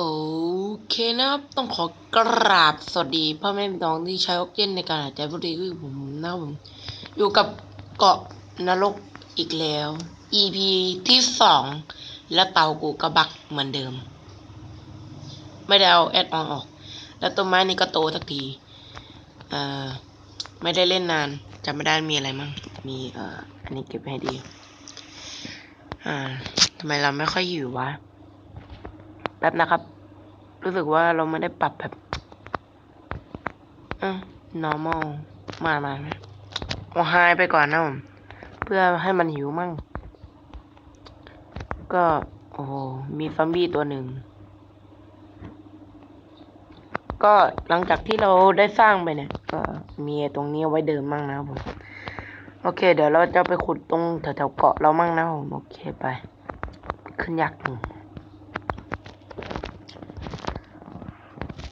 โอเคนะครับต้องขอกราบสวัสดีพ่อแม่พี่น้องที่ใช้ออกเจนในการหายใจพอดีคือผมนะผมอยู่กับเกาะนรกอีกแล้ว EP ที่สองและเตากูกระบักเหมือนเดิม ไม่ได้เอาแอดออนออก แล้วต้นไม้นี่ก็โตสักทีเอ่อไม่ได้เล่นนานจำไม่ได้มีอะไรมั่งมีเอ่ออันนี้เก็บไว้ให้ดี อ่าทำไมเราไม่ค่อยหิววะ แป๊บนะครับ รู้สึกว่าเราไม่ได้ปรับแบบอะ normal มามามาเอาไฮไปก่อนนะผม เพื่อให้มันหิวมั่ง ก็ โอ้โห มีซอมบี้ตัวหนึ่ง ก็หลังจากที่เราได้สร้างไปเนี่ย ก็มีตรงนี้ไว้เดินมั่งนะครับผม โอเค เดี๋ยวเราจะไปขุดตรงแถวๆเกาะเรามั่งนะผม โอเคไป ขึ้นยากหนึ่ง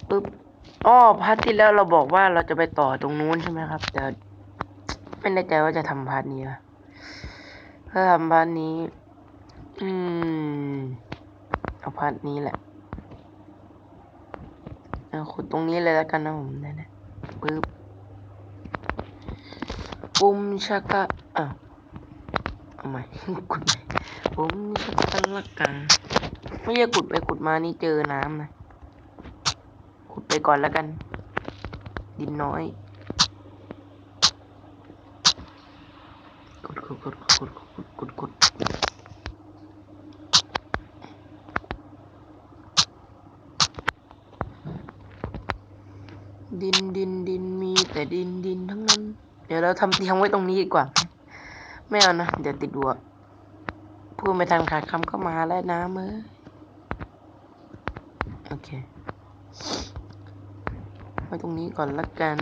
ปึ๊บอ๋อพาร์ทที่แล้วเราบอกว่าเราจะไปต่อตรงนู้นใช่ไหมครับ แต่ไม่แน่ใจว่าจะทำพาร์ทนี้อะถ้าทำพาร์ทนี้ อืม เอาพาร์ทนี้แหละเอาขุดตรงนี้เลยแล้วกันนะผมนั่นนะปึ๊บปุ้มชักะอะเอาใหม่ขุดใหม่ปุ้มชักกะละกังไม่ใช่ขุดไปขุดมานี่เจอน้ำนะ ขุดไปก่อนแล้วกัน ดินน้อยขุดขุดขุดขุดขุดขุดขุดดินดินดินมีแต่ดินดินทั้งนั้น เดี๋ยวเราทำเตียงไว้ตรงนี้ดีกว่า ไม่เอานะ เดี๋ยวติดหัวพูดไม่ทันขาดคำก็มาแล้วนะมือโอเค ว้ตรงนี้ก่อนละกัน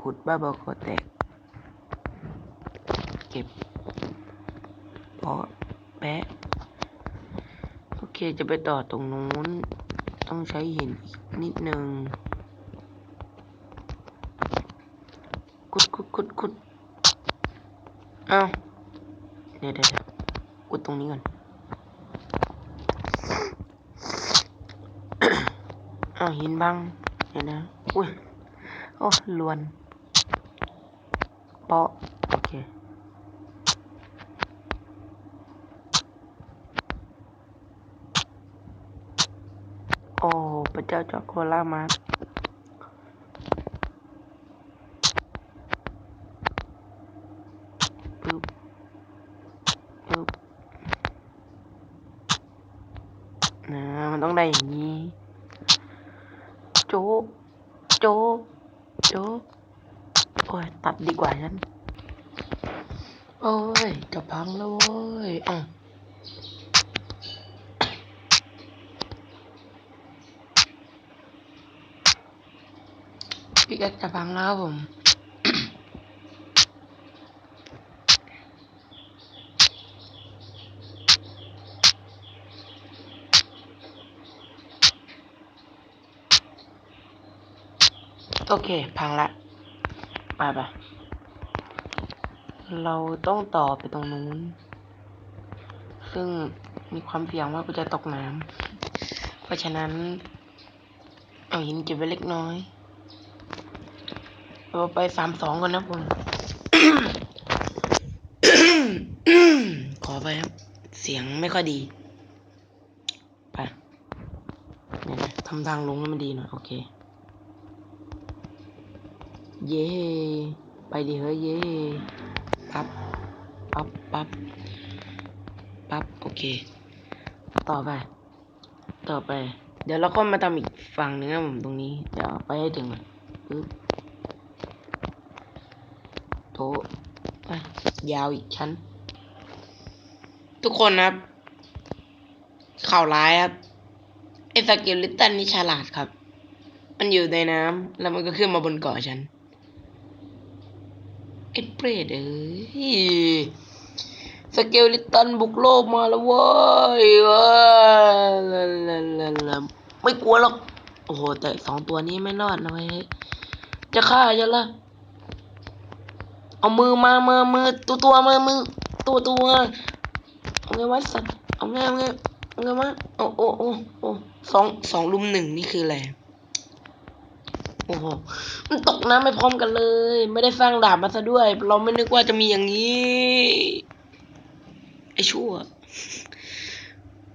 ขุดบ้าบอคอแตก เก็บเพาะแปะ โอเคจะไปต่อตรงนู้น ต้องใช้หินอีกนิดนึงขุดขุดขุดขุดเอาเดี๋ยวเดี๋ยวเดี๋ยวขุดตรงนี้ก่อนอ้าวหินบังี๋ยวนะอุ้ยโอ้ลวนเปาะโอเคโอ้พระเจ้าจอกโคลามาร์บปึ๊บนะมันต้องได้อย่างนี้ โจ๊กโจ๊กโจ๊กโอ้ย ตัดดีกว่าฉัน โอ้ย จะพังแล้วโว้ยอะพี่แกจะพังแล้วครับผม โอเค พังละไปไปเราต้องต่อไปตรงนู้น ซึ่งมีความเสี่ยงว่ากูจะตกน้ำเพราะฉะนั้น เอาหินเก็บไว้เล็กน้อย เราไปสามสองกันนะผมขอไปครับ เสียงไม่ค่อยดี ไปเนี่ยนะทำทางลงให้วมันดีหน่อย โอเค เย่ไปดิเฮ้ยเย่ปั๊บปั๊บปั๊บปั๊บโอเค ต่อไป ต่อไป เดี๋ยวเราก็มาทำอีกฝั่งหนึงนะผมตรงนี้ เดี๋ยวไปให้ถึงก่อนปึ๊บ โถยาวอีกชั้น ทุกคนนะครับ ข่าวร้ายครับไอสเกลลิตันนี่ฉลาดครับ มันอยู่ในน้ำแล้วมันก็ขึ้นมาบนเกาะฉันไอเปรตเอ้ยสเกลลิตันบุกโลกมาแล้วเว้ยว้ยลาลาลาลาไม่กลัวหรอก โอ้โห แต่สองตัวนี้ไม่รอดนะเว้ยจะฆ่าจะละ เอามือมามือมือตัวตัวมามือตัวตัวเอาไงวะสัตว์เอาไงเอาไงเอาไงมาโอ้โอ้โอ้โอ้สองสองลุมหนึ่งนี่คืออะไรโอ้โหมันตกน้ำไม่พร้อมกันเลย ไม่ได้สร้างดาบมาซะด้วย เราไม่นึกว่าจะมีอย่างนี้ ไอ้ชั่ว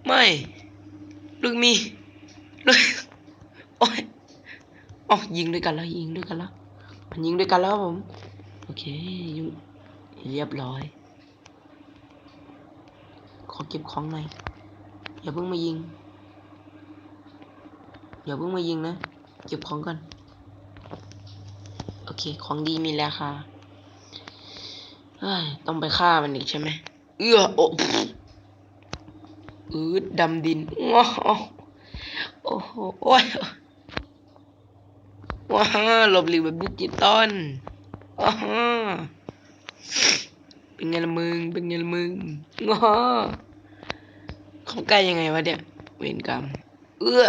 ไม่ลูกมีลูกโอ้ยอ๋อยิงด้วยกันแล้วยิงด้วยกันแล้วมันยิงด้วยกันแล้วผม เคยิงเรียบร้อย ขอเก็บของหน่อยอย่าเพิ่งมายิง อย่าเพิ่งมายิงนะ เก็บของก่อน โอเค ของดีมีแล้วค่ะต้องไปฆ่ามันอีกใช่ไหม เอื้อโอ้อืดดำดินง้อโอ้โห โอ้ยว้าหลบหลีกแบบดิจิตอล อ้าเป็นไงละมึง เป็นไงละมึงง้อเขาใกล้ยังไงวะเนี่ย เวรกรรม เอื้อ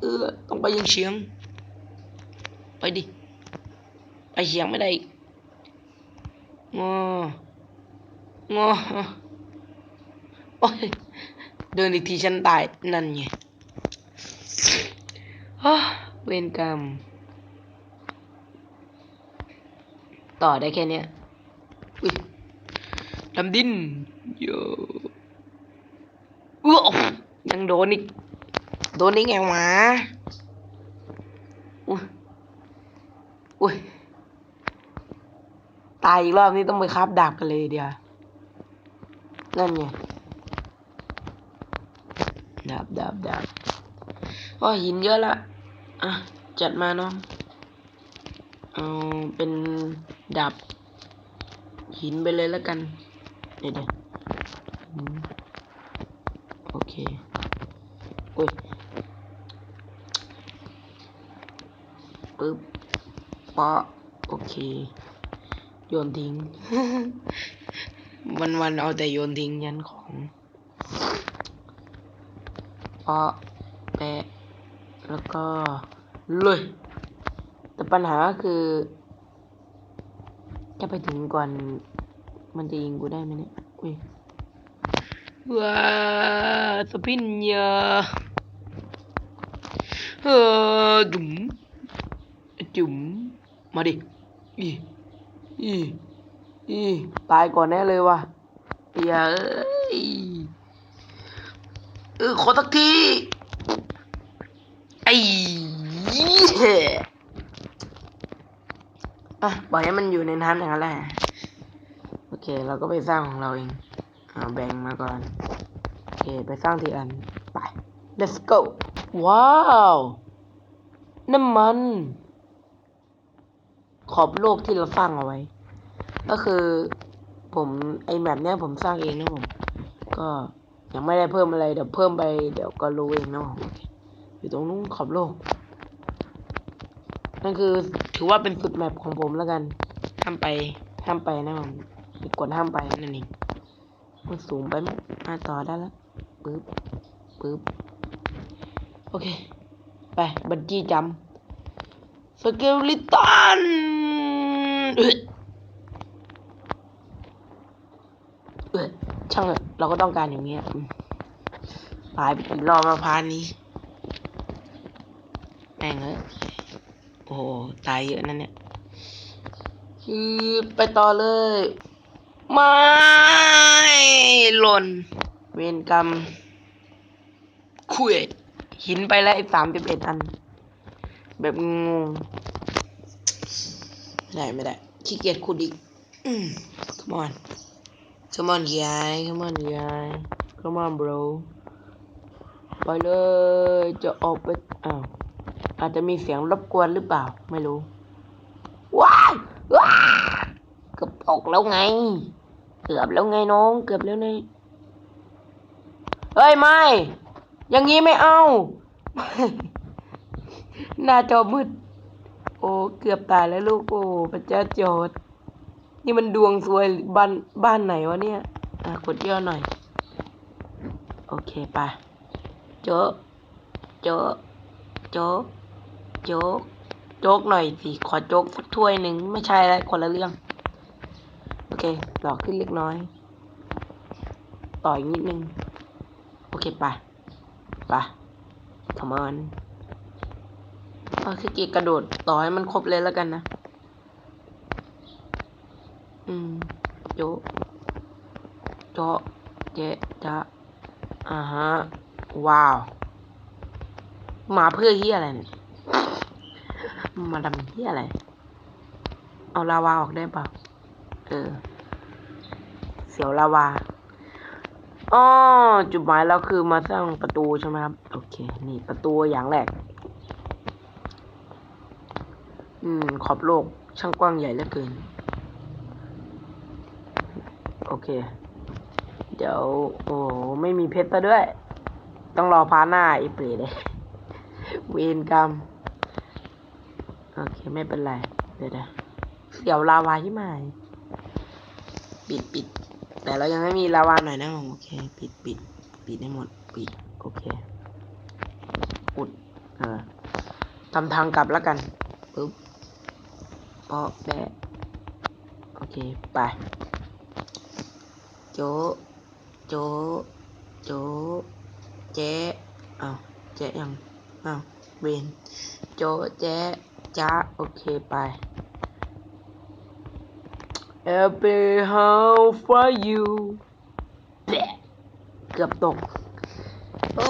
เอื้อ ต้องไปยิงเฉียง ไปดิ ไปเฉียงไม่ได้งองอโอ้ยเดินอีกทีฉันตาย นั่นไงอ้าเวรกรรม ต่อได้แค่เนี้ยอุ้ยดำดินโยอ้ยังโดนอีก โดนได้ไงวะอุ้ยอุ้ยตายอีกรอบนี้ต้องไปคาบดาบกันเลยเดียวนั่นไงดาบดาบดาบโอ้ยหินเยอะละอะจัดมาน้อง เอาเป็นดาบหินไปเลยแล้วกัน เดี๋ยวเดโอเคโอ้ยปึ๊บปะโอเค โยนทิ้ง วันวันเอาแต่โยนทิ้งยันของปะแปะแล้วก็เลย ปัญหาก็คือ จะไปถึงก่อน มันจะยิงกูได้ไหมเนี่ย อุ้ยว้าสปินยาเออจุ๋มจุ๋มมาดิ อี อี อี ตายก่อนแน่เลยว่ะอย่าเอ้ยเออขอสักทีไอ้เหี้ย อะปล่อยให้มันอยู่ในน้ำอย่างนั้นแหละโอเค เราก็ไปสร้างของเราเองเอาแบ่งมาก่อนโอเคไปสร้างทีอันไป let's go ว้าวน้ำมัน ขอบโลกที่เราสร้างเอาไว้ ก็คือผมไอแมปเนี้ยผมสร้างเองนะผม ก็ยังไม่ได้เพิ่มอะไร เดี๋ยวเพิ่มไป เดี๋ยวก็รู้เองเนาะอยู่ตรงนู้นขอบโลกนั่นคือ ถือว่าเป็นสุดแมปของผมแล้วกันห้ามไปห้ามไปนะผมกดห้ามไปนั่นเองมันสูงไปมอะต่อได้แล้วปึ๊บปึ๊บโอเค ไป บันจี้จำสเกลลิตันเอ้ยเอ้ยช่างเถอะเราก็ต้องการอย่างเงี้ยตายไปกี่รอบมาพานนี้แม่งเอ้ย อ้โหตายเยอะนั่นเนี่ยคือไปต่อเลย ไม่หล่น เวรกรรม คุยหินไปแล้วไอ้สามสิบเอ็ดอัน แบบงงไม่ได้ไม่ได้ ขี้เกียจขุดอีกอืม come on come on guy come on guy come on bro ไปเลยจะออกไปอ้าว อาจจะมีเสียงรบกวนหรือเปล่า ไม่รู้ ว้าว้าเกือบตกแล้วไง เกือบแล้วไงน้อง เกือบแล้วไงเฮ้ยไม่ อย่างนี้ไม่เอา หน้าจอมืด โอ้เกือบตายแล้วลูกโอ้พระเจ้าโจทย์นี่มันดวงซวยบ้านบ้านไหนวะเนี่ยอะกดย่อหน่อย โอเคไปโจ๊ะโจโจ โจ๊ก โจ๊กหน่อยสิ ขอโจ๊กสักถ้วยหนึ่งไม่ใช่แล้วคนละเรื่อง โอเค หลอกขึ้นเล็กน้อย ต่ออีกนิดนึง โอเคไปไป come on โอเคเกียร์กระโดดต่อให้มันครบเลยแล้วกันนะ อืม โจะโจะเจ๊จะอ่าฮะ ว้าว มาเพื่อเฮียอะไรเนี่ย มาทำเฮียอะไร เอาลาวาออกได้ป่าเออ เสียวลาวาอ๋อจุดหมายเราคือมาสร้างประตูใช่ไหมครับ โอเค นี่ประตูอย่างแรก อืม ขอบโลก ช่างกว้างใหญ่เหลือเกิน โอเค เดี๋ยว โอ้ไม่มีเพชรซะด้วย ต้องรอพาหน้าไอ้เปรตเลย เวรกรรม ไม่เป็นไร เดี๋ยวเดี๋ยวลาวาที่ไหม่ปิดปิด แต่เรายังไม่มีลาวาหน่อยนะผมโอเค ปิดปิดปิดให้หมด ปิด โอเค อุด เออทำทางกลับแล้วกันปึ๊บเปาะแบะโอเค ไป โจ โจ โจ เจ๊อ้าวเจ๊ยังอ้าวเวนโจ เจ๊ จ้าโอเคไป Happy how for you แบะเกือบตก โอ้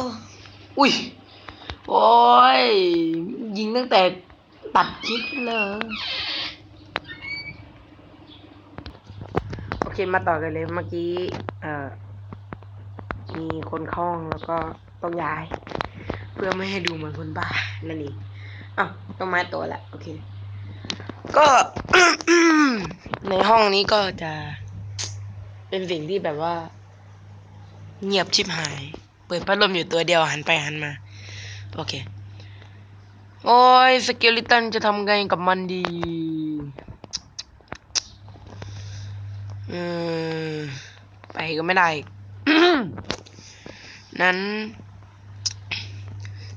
อุ้ย โอ้ย ยิงตั้งแต่ตัดคลิปเลย โอเค มาต่อกันเลยเมื่อกี้ เอ่อ มีคนเข้าห้องแล้วก็ต้องย้าย เพื่อไม่ให้ดูเหมือนคนบ้า นั่นเอง อ้าวต้องไม้ตัวละโอเค ก็ ในห้องนี้ก็จะ เป็นสิ่งที่แบบว่า เงียบชิบหาย เปิดพัดลมอยู่ตัวเดียวหันไปหันมา โอเค โอ้ยสเกลิตันจะทำไงกับมันดีอืมไปก็ไม่ได้ นั้น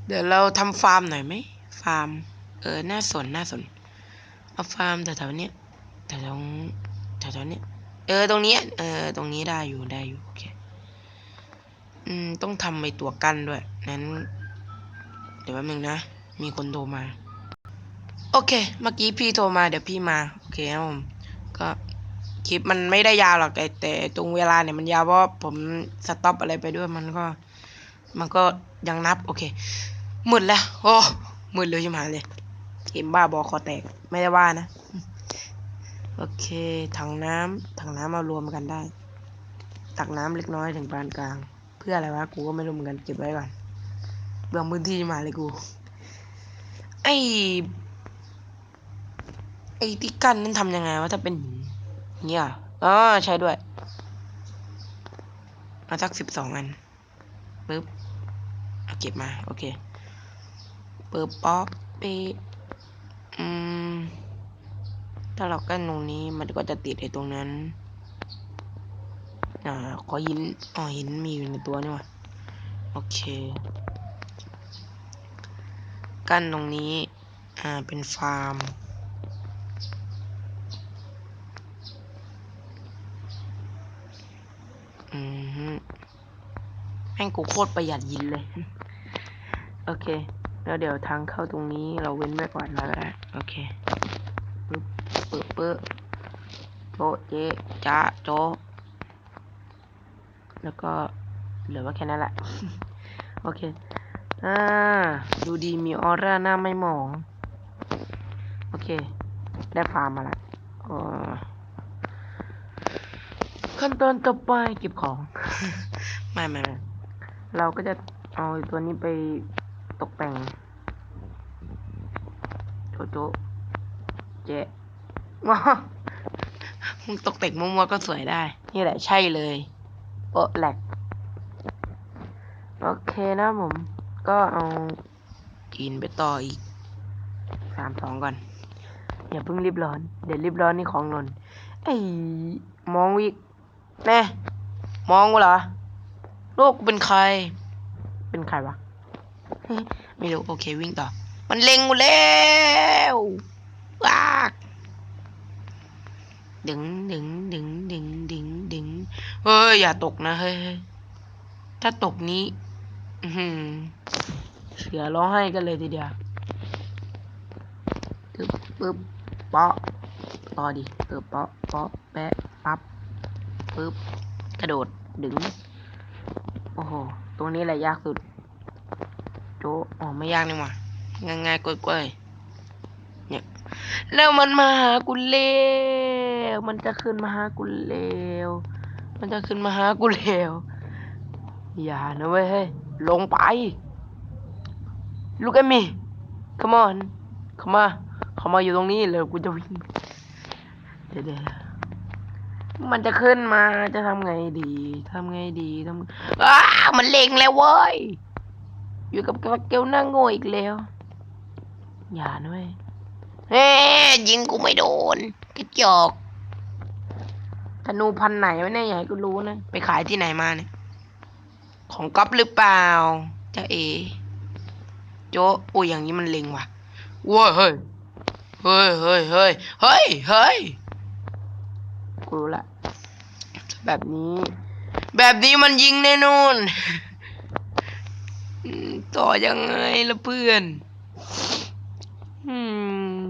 เดี๋ยวเราทำฟาร์มหน่อยไหมาร์มเออน่าสนน่าสนเอาฟาร์มแถวๆเนี้ยแถวๆแถวๆเนี้ยเออตรงนี้เออตรงนี้ได้อยู่ได้อยู่โอเคอืมต้องทำไอตัวกั้นด้วยนั้น เดี๋ยวแป๊บนึงนะ มีคนโทรมา โอเค เมื่อกี้พี่โทรมาเดี๋ยวพี่มา โอเคครับผมก็คลิปมันไม่ได้ยาวหรอกแต่แต่ตรงเวลาเนี่ยมันยาวเพราะผมสต็อปอะไรไปด้วยมันก็ มันก็ยังนับ โอเคหมืดแล้ว โอ้ มืดเลยใช่ไหมเลยเกมบ้าบอคอแตก ไม่ได้ว่านะ โอเคถังน้ำถังน้ำมารวมกันได้ ตักน้ำเล็กน้อยถึงปานกลาง เพื่ออะไรวะกูก็ไม่รู้เหมือนกันเก็บไว้ก่อนเบื่อพื้นที่มาเลยกู ไอไอที่กั้นนั้นทำยังไงวะถ้าเป็นหินเนี่ยอ๋อใช่ด้วยมาสักสิบสองอันปึ๊บเอาเก็บมา โอเค ปึ๊บป๊อกเปะอืม ถ้าเรากั้นตรงนี้มันก็จะติดไอ้ตรงนั้น อ่า ขอหิน อ๋อหินมีอยู่ในตัวนี่หวะโอเค กั้นตรงนี้ อ่า เป็นฟาร์ม อืมแม่งกูโคตรประหยัดหินเลย โอเค แล้วเดี๋ยวทางเข้าตรงนี้เราเว้นไว้ก่อนแล้วก็ได้โอเคปึ๊บปึ๊บปึ๊บโจะเจ๊จ้าโจ แล้วก็เหลือว่าแค่นั้นแหละ โอเค อ่า ดูดีมีออร่าหน้าไม่หมอง โอเค ได้ฟาร์มมาละอ๋อขั้นตอนต่อไปเก็บของ ไม่ไม่เราก็จะเอาตัวนี้ไป ตกแต่งโจโจเจ๊ว้ามึงตกแต่งมัวๆก็สวยได้ นี่แหละใช่เลยโอะแหลกโอเคนะผม ก็เอากินไปต่ออีกสามสองก่อน อย่าเพิ่งรีบร้อน เดี๋ยวรีบร้อนนี่ของหล่นไอ้มองวิกแน่มองกูเหรอ โลกกูเป็นใคร เป็นใครวะ ไม่รู้ โอเควิ่งต่อ มันเล็งกูแล้วว้าดึงดึงดึงดึงดึงดึงเฮ้ย อย่าตกนะเฮ้ยถ้าตกนี้เสือร้องไห้กันเลยทีเดียวปึ๊บปึ๊บเปาะต่อดิเออเปาะเปาะแปะปั๊บปึ๊บกระโดดดึง โอ้โห ตรงนี้แหละยากสุด จอ๋อไม่ยากนี่หว่าง่ายง่ายๆกล้วยๆเนี่ยแล้วมันมาหากูเร็วมันจะขึ้นมาหากูเร็วมันจะขึ้นมาหากูเร็วอย่านะเว้ยลงไป Look at me come on เข้ามาเข้ามาอยู่ตรงนี้เลยกูจะวิ่งเดี๋ยวเดี๋ยวมันจะขึ้นมาจะทำไงดีทำไงดีทำอ้ามันเล็งแล้วเว้ย อยู่กับเกลหน้าโง่อีกแล้ว อย่านะเว้ยเฮ้ยยิงกูไม่โดนกระจอกธนูพันไหนวะเนี่ยอย่าให้กูรู้นะไปขายที่ไหนมาเนี่ย ของก๊อฟหรือเปล่าจ้าเอ โจะโอ้ยอย่างนี้มันเล็งว่ะว้ยเฮ้ยเฮ้ยเฮ้ยเฮ้ยเฮ้ยเฮ้ยกูรู้ละแบบนี้ แบบนี้มันยิงแน่นอนอืม ต่อยังไงล่ะเพื่อนอืม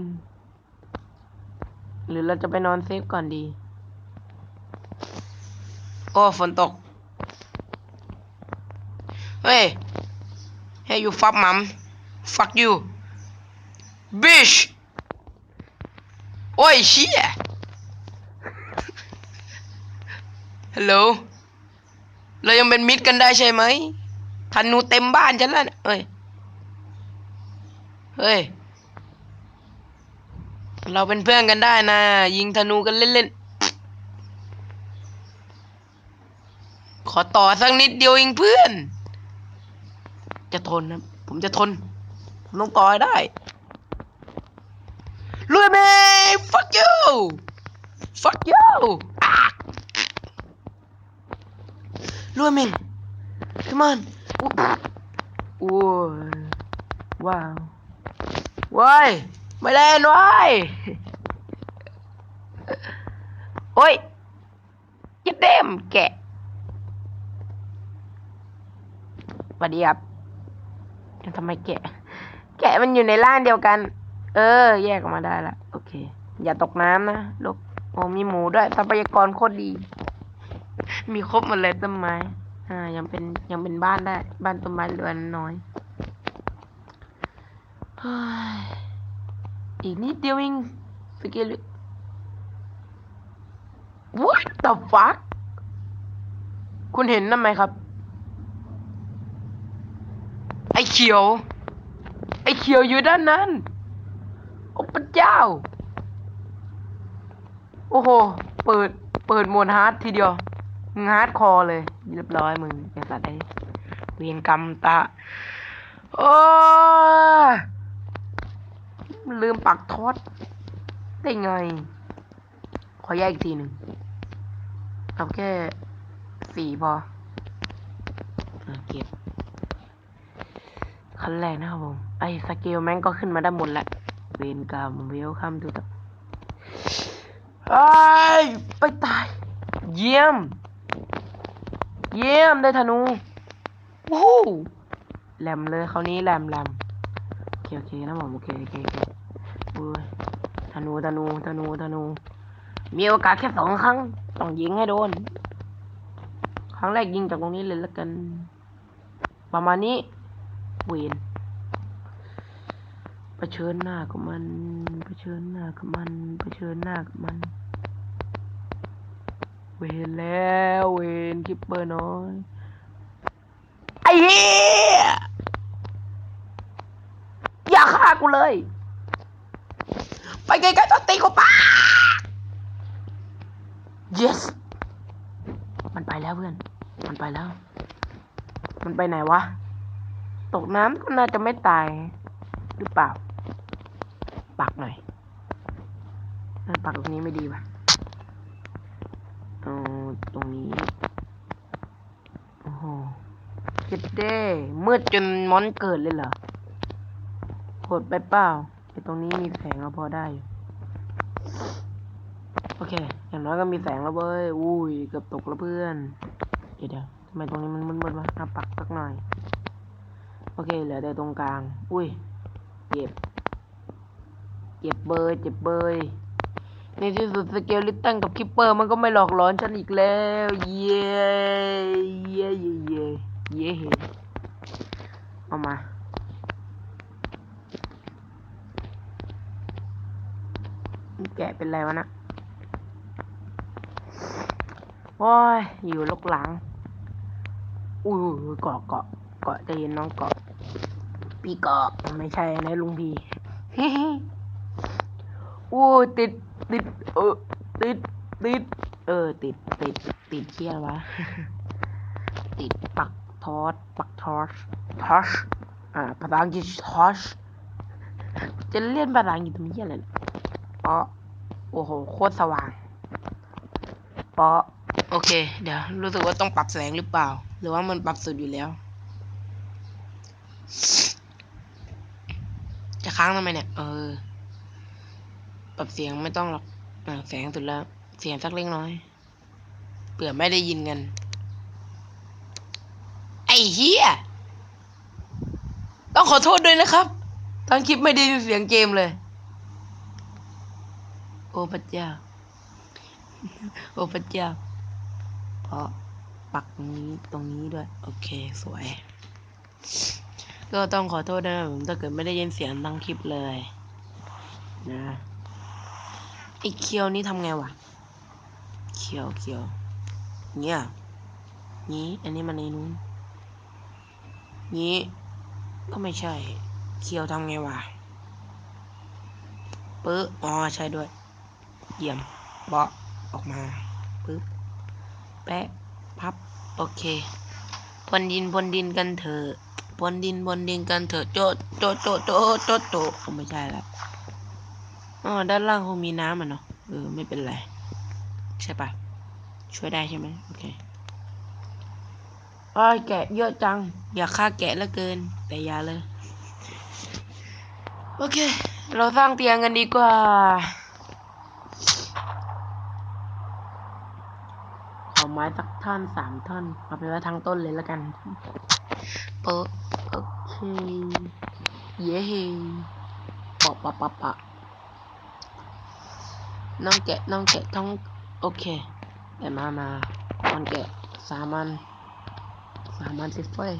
หรือเราจะไปนอนเซฟก่อนดีโอ้ฝนตก เฮ้ย Hey you fuck mom fuck you bitch โอ้ยเชี่ย ฮัลโหล เรายังเป็นมิตรกันได้ใช่ไหม ธนูเต็มบ้านฉันแล้วเนี่ยเฮ้ย เฮ้ย เราเป็นเพื่อนกันได้นะ ยิงธนูกันเล่นๆ ขอต่อสักนิดเดียวเองเพื่อน จะทนนะ ผมจะทน ผมต้องต่อให้ได้ ลุยเมย์ fuck you fuck you อะลุยเมย์ come on โอ้ยว้าวว้ายไม่เล่นว้ายโอ้ยยิบเต็มแกะสวัสดีครับทำไมแกะ แกะมันอยู่ในร่างเดียวกัน เออ แยกออกมาได้ละโอเค อย่าตกน้ำนะลูกโอ้มีหมูด้วยทรัพยากรโคตรดี มีครบหมดเลยต้นไม้ อ่า ยังเป็นยังเป็นบ้านได้ บ้านต้นไม้เรือนน้อยอีกนิดเดียวเองสเกล What the fuck คุณเห็นนั่นไหมครับ ไอ้เขียว ไอ้เขียวอยู่ด้านนั้น โอ้พระเจ้า โอ้โห เปิด เปิดโหมดฮาร์ดทีเดียว ฮาร์ดคอร์เลยเรียบร้อยมึงไอ้สัตว์ไอ้เวียนกรรมตะโอ้ยลืมปักทอดได้ไง ขอแยกอีกทีหนึ่งเอาแค่สี่พอเก็บขั้นแรกนะครับผม ไอ้สเกลแม่งก็ขึ้นมาได้หมดแล้วเวนกรรมเวลคัมดูต่อไอ้ไปตาย เยี่ยม เยี่ยมได้ธนูวู้ฮู้แหลมเลยคราวนี้แหลมแหลมโอเคโอเคนะผมโอเคโอเคโอเคโอ้ยธนูธนูธนูธนู มีโอกาสแค่สองครั้งต้องยิงให้โดน ครั้งแรกยิงจากตรงนี้เลยแล้วกัน ประมาณนี้เวนเผชิญหน้ากับมันเผชิญหน้ากับมันเผชิญหน้ากับมัน เวนแล้วเวนคิปเปอร์น้อยไอ้เหี้ยอย่าฆ่ากูเลย ไปไกลๆต้อตีกูปะ yes มันไปแล้วเพื่อน มันไปแล้ว มันไปไหนวะ ตกน้ำก็น่าจะไม่ตาย หรือเปล่า ปักหน่อยปักตรงนี้ไม่ดีว่ะ ตรงนี้โอ้โหเจ็ดเด้มืดจนมอนเกิดเลยเหรอโหดไปเปล่าไอตรงนี้มีแสงเราพอได้อยู่โอเค อย่างน้อยก็มีแสงแล้วเว้ย อุ้ย เกือบตกแล้วเพื่อน เดี๋ยวเดี๋ยวทำไมตรงนี้มันมืดๆวะเอาปักสักหน่อย โอเค เหลือแต่ตรงกลาง อุ้ย เจ็บ เจ็บเบยเจ็บเบย ในที่สุดสเกลลิตันกับคิปเปอร์มันก็ไม่หลอกหลอนฉันอีกแล้ว เย้เย้เย้เย้เย้เอามาแกะเป็นไรวะนะโอ้ย อยู่ลกหลัง อุ้ยอุ้ยเกาะเกาะเกาะจะเย็นน้องเกาะพี่เกาะไม่ใช่นะลุงพี่อู้ติด ติด เออ ติด ติด เออ ติด ติด ติดเชี่ยวะ ติดปักทอสปักทอสทอสอ่า ภาษาอังกฤษทอสจะเล่นภาษาอังกฤษทำเหี้ยอะไรเนี่ยอ๋อโอ้โห โคตรสว่างปอโอเค เดี๋ยว รู้สึกว่าต้องปรับแสงหรือเปล่า หรือว่ามันปรับสุดอยู่แล้ว จะค้างทำไมเนี่ย เออ ปรับเสียงไม่ต้องหรอกแสงสุดแล้ว เสียงสักเล็กน้อยเผื่อไม่ได้ยินกัน ไอ้เฮียต้องขอโทษด้วยนะครับทั้งคลิปไม่ได้ยินเสียงเกมเลย โอ้พระเจ้า โอ้พระเจ้าเพราะปักตรงนี้ตรงนี้ด้วย โอเคสวย ก็ต้องขอโทษนะผมถ้าเกิดไม่ได้ยินเสียงทั้งคลิปเลย นะ ไอ้เคียวนี่ทำไงวะเคียวเคียวเนี่ยนี้อันนี้มันในนู้นนี้ ก็ไม่ใช่เคียวทำไงวะปึ๊บอ๋อใช่ด้วยเยี่ยมเบาะออกมาปึ๊บแปะพับ โอเคพนดินพนดินกันเถอะพนดินพนดินกันเถอะโจดโจดโจดโจดโจโจดอ๋อไม่ใช่ละ อ๋อ ด้านล่างคงมีน้ำอะเนาะ เออ ไม่เป็นไร ใช่ปะช่วยได้ใช่ไหมโอเคอ้ายแกะเยอะจัง อยากฆ่าแกะเหลือเกิน แต่อย่าเลย โอเค เราสร้างเตียงกันดีกว่า เอาไม้สักท่อนสามท่อน เอาไปไว้ทั้งต้นเลยแล้วกันเปะโอเค เย้ปะปะปะปะ น้องแกะน้องแกะท้องโอเคแต่มามาตอนแกะสามันสามันสิเฟ้ย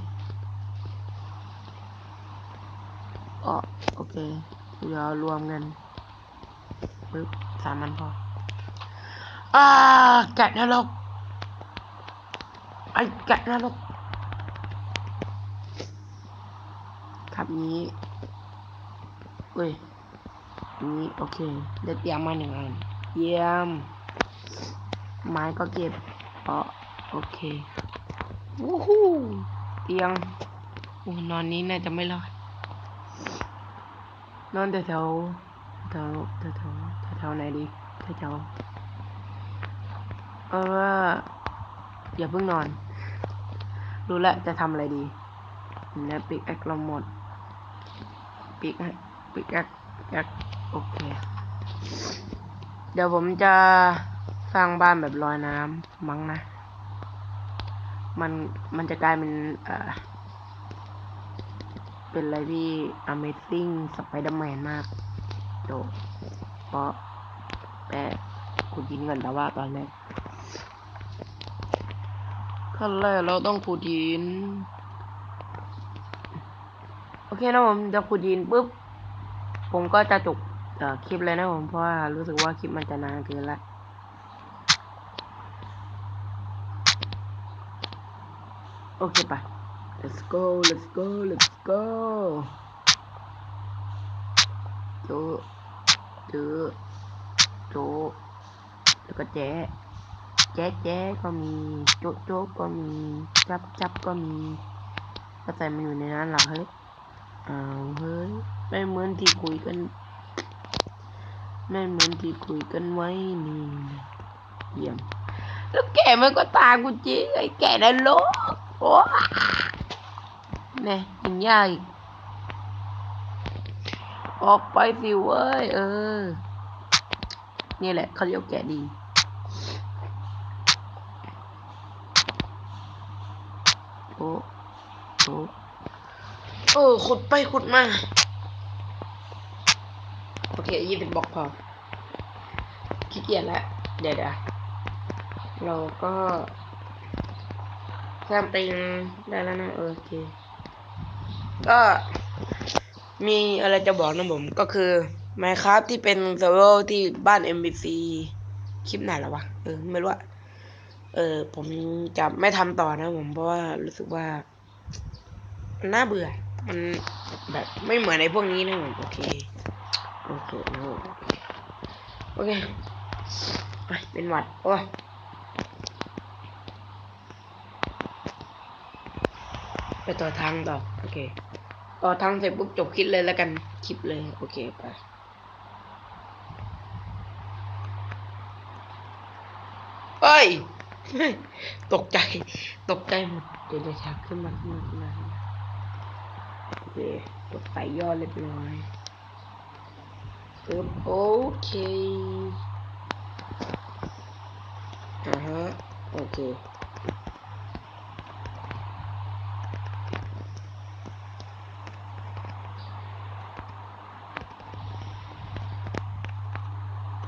อ๋อโอเคเดี๋ยวรวมกันปึ๊บสามันพออ่าแกะนรกไอ้แกะนรกครับนี้เว้ย นี้โอเคได้เตรียมมาหนึ่งอันเยี่ยม ไม้ก็เก็บเพราะโอเควู้ฮู้เตียงโอ้นอนนี้น่าจะไม่รอด นอนแถวแถวแถวแถวแถวไหนดีแถวแถวเออว่าอย่าเพิ่งนอน รู้แล้วจะทำอะไรดีนะปิกแอคเราหมดปิกแอคปิกแอคแอค โอเค เดี๋ยวผมจะสร้างบ้านแบบลอยน้ำมั้งนะ มันมันจะกลายเป็นเอ่อเป็นอะไรที่ Amazing Spider-Man มากโดเพราะแปะขุดดินก่อนแต่ว่าตอนแรกขั้นแรกเราต้องขุดดิน โอเคนะผมจะขุดดินปุ๊บ ผมก็จะจบ เอ่อคลิปเลยนะผมเพราะว่ารู้สึกว่าคลิปมันจะนานเกินละโอเคปะ let's go let's go let's go โจเจอโจแล้วก็แจ๊ะแจ๊ะแจ๊ะก็มีโจ๊ะโจ๊ะก็มีจับจับก็มีก็ใส่มันอยู่ในนั้นเหรอเฮ้ยอ้าวเฮ้ยไม่เหมือนที่คุยกัน ไม่เหมือนที่คุยกันไว้นี่เยี่ยมแล้วแกมันก็ตามกูจริงไอ้แกนั่นลกโอ้เนี่ยยิงยากอีกออกไปสิเว้ย เออ นี่แหละเขาเรียกแกะดีโอ้โอ้โอเออขุดไปขุดมา เคยี่สิบบล็อกพอขี้เกียจแล้วเดี๋ยวเดี๋ยวเราก็สร้างเตียงได้แล้วนะโอเค ก็มีอะไรจะบอกนะผมก็คือ Minecraft ที่เป็นเซิร์ฟเวอร์ที่บ้าน MBC คลิปไหนแล้ววะเออไม่รู้อะเออ ผมจะไม่ทำต่อนะผมเพราะว่ารู้สึกว่ามันน่าเบื่อ มันแบบไม่เหมือนในพวกนี้นะผมโอเค โอเคโอ้โอเคไปเป็นหวัดโอ้ยไปต่อทางต่อโอเค ต่อทางเสร็จปุ๊บจบคลิปเลยแล้วกันคลิปเลยโอเคไปเอ้ยตกใจ ตกใจหมดเดี๋ยวเดี๋ยวฉากขึ้นมาขึ้นมาขึ้นมาโอเคกไปย่อเรียบร้อย ปึ๊บโอเคอ่าฮะโอเค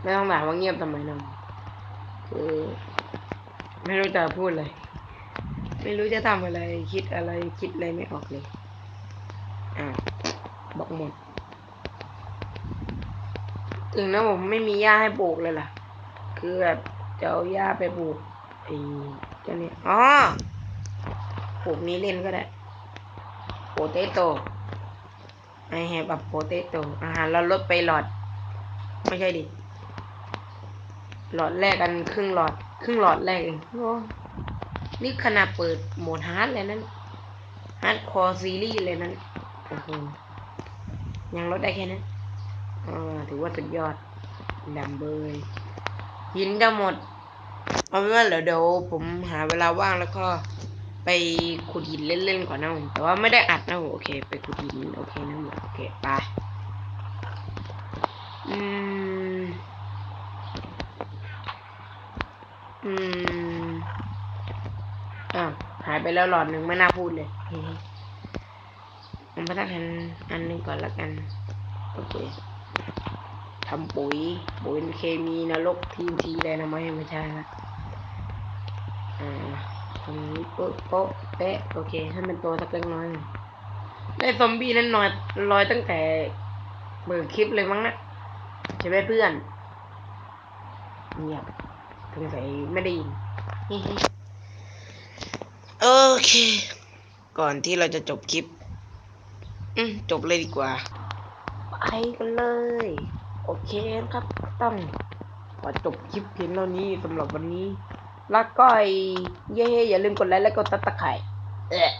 ไม่ต้องถามว่าเงียบทำไมนะคือไม่รู้จะพูดอะไร ไม่รู้จะทำอะไร คิดอะไร คิดอะไรไม่ออกเลย อ่าบอกหมด ถึงนะผมไม่มีหญ้าให้ปลูกเลยล่ะ คือแบบจะเอาหญ้าไปปลูกไอ้เจ้านี่อ๋อปลูกนี้เล่นก็ได้โปเตโต้ไอแฮปแบบโปเตโต้อาหารเราลดไปหลอด ไม่ใช่ดิ หลอดแรกกันครึ่งหลอด ครึ่งหลอดแรกเองโอ้นี่ขนาดเปิดโหมดฮาร์ดเลยนั้นฮาร์ดคอร์ซีรีส์เลยนั้นโอ้โหยังลดได้แค่นั้น ถือว่าสุดยอดดำเบยหินจะหมด เอาเป็นว่าเดี๋ยวเดี๋ยวผมหาเวลาว่างแล้วก็ไปขุดหินเล่นๆก่อนนะผมแต่ว่าไม่ได้อัดนะผมโอเค ไปขุดหินโอเคนะผมโอเคไปอืมอืมอ้าวหายไปแล้วหลอดหนึ่งไม่น่าพูดเลยเฮ้ยผมพัฒนาอันหนึ่งก่อนละกัน โอเค ทำปุ๋ย ปุ๋ยเคมีนรกทีมทีอะไรนะไม่ไม่ใช่ละอ่าตรงนี้โป๊ะโป๊ะเป๊ะโอเค ให้มันโตสักเล็กน้อยได้ซอมบี้นั้นลอยลอยตั้งแต่เปิดคลิปเลยมั้งนะใช่ไหมเพื่อนเงียบสงสัยไม่ได้ยินโอเค ก่อนที่เราจะจบคลิปอืมจบเลยดีกว่า ไปกันเลย โอเคครับต้องขอจบคลิปเพียงเท่านี้สำหรับวันนี้ลักก้อยเย่อย่าลืมกดไลค์และกดตัดตะไคร้เอะ